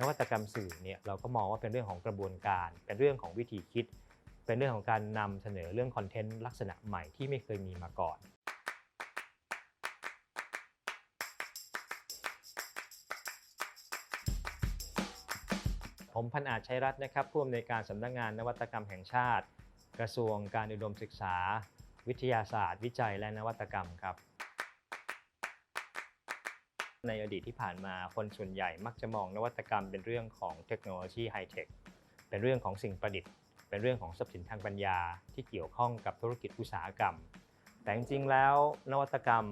นวัตกรรมสื่อเนี่ยเราก็มองว่าเป็นเรื่องของกระบวนการ เป็นเรื่องของวิธีคิด เป็นเรื่องของการนำเสนอเรื่องคอนเทนต์ลักษณะใหม่ที่ไม่เคยมีมาก่อนผมพันอาจชัยรัตน์นะครับผู้อำนวยการสำนักงานนวัตกรรมแห่งชาติ กระทรวงการอุดมศึกษา วิทยาศาสตร์ วิจัยและนวัตกรรมครับ ในอดีตที่ผ่านมาคนส่วนใหญ่มักจะมองนวัตกรรมเป็นเรื่องของเทคโนโลยีไฮเทค เป็นเรื่องของสิ่งประดิษฐ์ เป็นเรื่องของทรัพย์สินทางปัญญาที่เกี่ยวข้องกับธุรกิจอุตสาหกรรม แต่จริงๆแล้วนวัตกรรม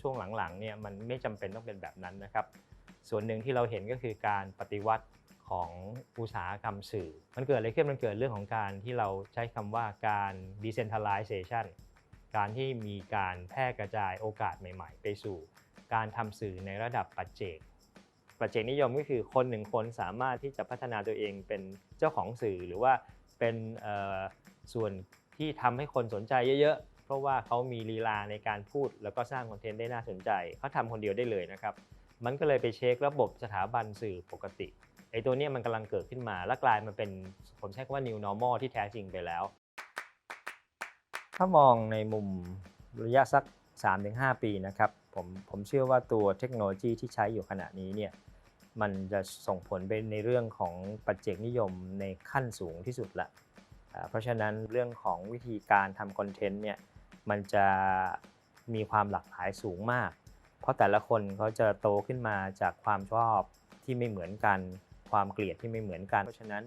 ช่วงหลังๆเนี่ยมันไม่จำเป็นต้องเป็นแบบนั้นนะครับ ส่วนหนึ่งที่เราเห็นก็คือการปฏิวัติของอุตสาหกรรมสื่อ มันเกิดอะไรขึ้น มันเกิดเรื่องของการที่เราใช้คำว่าการ decentralization การที่มีการแพร่กระจายโอกาสใหม่ ๆ ไปสู่ การทำสื่อในระดับปัจเจก ปัจเจกนิยมก็คือคนหนึ่งคนสามารถที่จะพัฒนาตัวเองเป็นเจ้าของสื่อหรือว่าเป็นส่วนที่ทำให้คนสนใจเยอะๆ เพราะว่าเขามีลีลาในการพูด แล้วก็สร้างคอนเทนต์ได้น่าสนใจ เขาทำคนเดียวได้เลยนะครับ มันก็เลยไปเช็คระบบสถาบันสื่อปกติไอ้ตัวนี้มันกำลังเกิดขึ้นมาและกลายมาเป็นผมใช้คำว่า new normal ที่แท้จริงไปแล้ว ถ้ามองในมุมระยะสัก 3-5 ปีนะครับผมผมเชื่อว่าตัวเทคโนโลยีที่ใช้อยู่ขณะนี้เนี่ยมันจะส่งผลไปในเรื่องของปัจเจกนิยมในขั้นสูงที่สุดละเพราะฉะนั้นเรื่องของวิธีการทำคอนเทนต์เนี่ยมันจะมีความหลากหลายสูงมาก เพราะแต่ละคนเขาจะโตขึ้นมาจากความชอบที่ไม่เหมือนกัน ความเกลียดที่ไม่เหมือนกัน เพราะฉะนั้น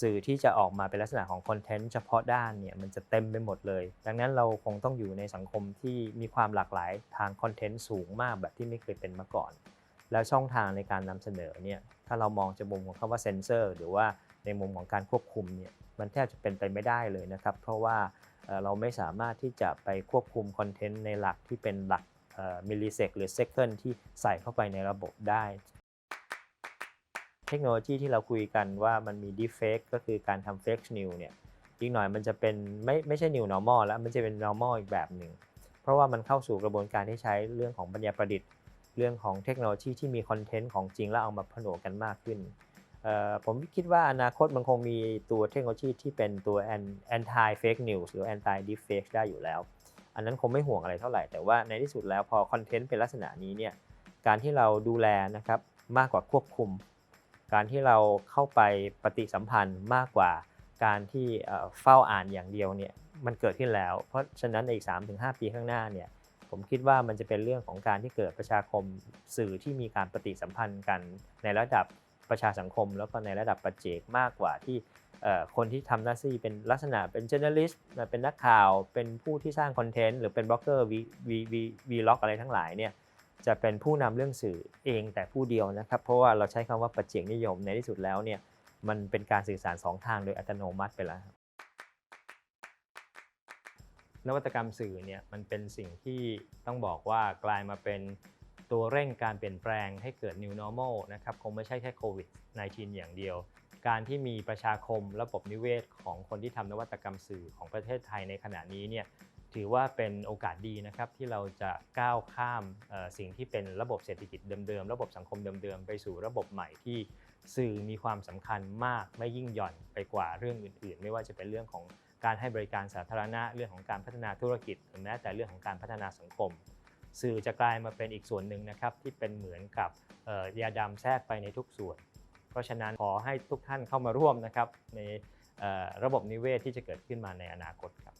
สื่อที่จะออกมาเป็นลักษณะของคอนเทนต์เฉพาะด้านเนี่ยมันจะเต็มไปหมดเลย ดังนั้นเราคงต้องอยู่ในสังคมที่มีความหลากหลายทางคอนเทนต์สูงมากแบบที่ไม่เคยเป็นมาก่อน แล้วช่องทางในการนำเสนอเนี่ยถ้าเรามองจากมุมของคำว่าเซนเซอร์หรือว่าในมุมของการควบคุมเนี่ยมันแทบจะเป็นไปไม่ได้เลยนะครับ เพราะว่าเราไม่สามารถที่จะไปควบคุมคอนเทนต์ในหลักที่เป็นหลักมิลลิเซกหรือเซคันที่ใส่เข้าไปในระบบได้ เทคโนโลยีที่เราคุยกันว่ามันมี deepfake ก็คือการทำ fake new เนี่ยอีกหน่อยมันจะเป็นไม่ไม่ใช่ new normal แล้วมันจะเป็น normal อีกแบบหนึ่ง เพราะว่ามันเข้าสู่กระบวนการที่ใช้เรื่องของปัญญาประดิษฐ์ เรื่องของเทคโนโลยีที่มีคอนเทนต์ของจริงแล้วเอามาผนวกกันมากขึ้น ผมคิดว่าอนาคตมันคงมีตัวเทคโนโลยีที่เป็นตัว an- anti fake news หรือ anti deepfake ได้อยู่แล้ว อันนั้นคงไม่ห่วงอะไรเท่าไหร่ แต่ว่าในที่สุดแล้วพอคอนเทนต์เป็นลักษณะนี้เนี่ยการที่เราดูแลนะครับมากกว่าควบคุม การที่เราเข้าไปปฏิสัมพันธ์มากกว่าการที่เฝ้าอ่านอย่างเดียวเนี่ยมันเกิดขึ้นแล้ว เพราะฉะนั้นอีก 3-5 ปีข้างหน้าเนี่ยผมคิดว่ามันจะเป็นเรื่องของการที่เกิดประชาคมสื่อที่มีการปฏิสัมพันธ์กันในระดับประชาสังคม แล้วก็ในระดับประเจกมากกว่าที่คนที่ทำหน้าที่เป็นลักษณะเป็น journalist เป็นนักข่าว เป็นผู้ที่สร้างคอนเทนต์หรือเป็นบล็อกเกอร์วีวีวีวีล็อกอะไรทั้งหลายเนี่ย จะเป็นผู้นำเรื่องสื่อเองแต่ผู้เดียวนะครับ เพราะว่าเราใช้คำว่าปัจเจกนิยมในที่สุดแล้วเนี่ยมันเป็นการสื่อสารสองทางโดยอัตโนมัติไปแล้วนวัตกรรมสื่อเนี่ยมันเป็นสิ่งที่ต้องบอกว่ากลายมาเป็นตัวเร่งการเปลี่ยนแปลงให้เกิด new normal นะครับคงไม่ใช่แค่โควิด -19 อย่างเดียว การที่มีประชาคมระบบนิเวศของคนที่ทำนวัตกรรมสื่อของประเทศไทยในขณะนี้เนี่ย ถือว่าเป็นโอกาสดีนะครับที่เราจะก้าวข้ามสิ่งที่เป็นระบบเศรษฐกิจเดิมๆ ระบบสังคมเดิมๆ ไปสู่ระบบใหม่ที่สื่อมีความสำคัญมากไม่ยิ่งหย่อนไปกว่าเรื่องอื่นๆ ไม่ว่าจะเป็นเรื่องของการให้บริการสาธารณะ เรื่องของการพัฒนาธุรกิจหรือแม้แต่เรื่องของการพัฒนาสังคม สื่อจะกลายมาเป็นอีกส่วนหนึ่งนะครับที่เป็นเหมือนกับยาดำแทรกไปในทุกส่วน เพราะฉะนั้นขอให้ทุกท่านเข้ามาร่วมนะครับในระบบนิเวศที่จะเกิดขึ้นมาในอนาคตครับ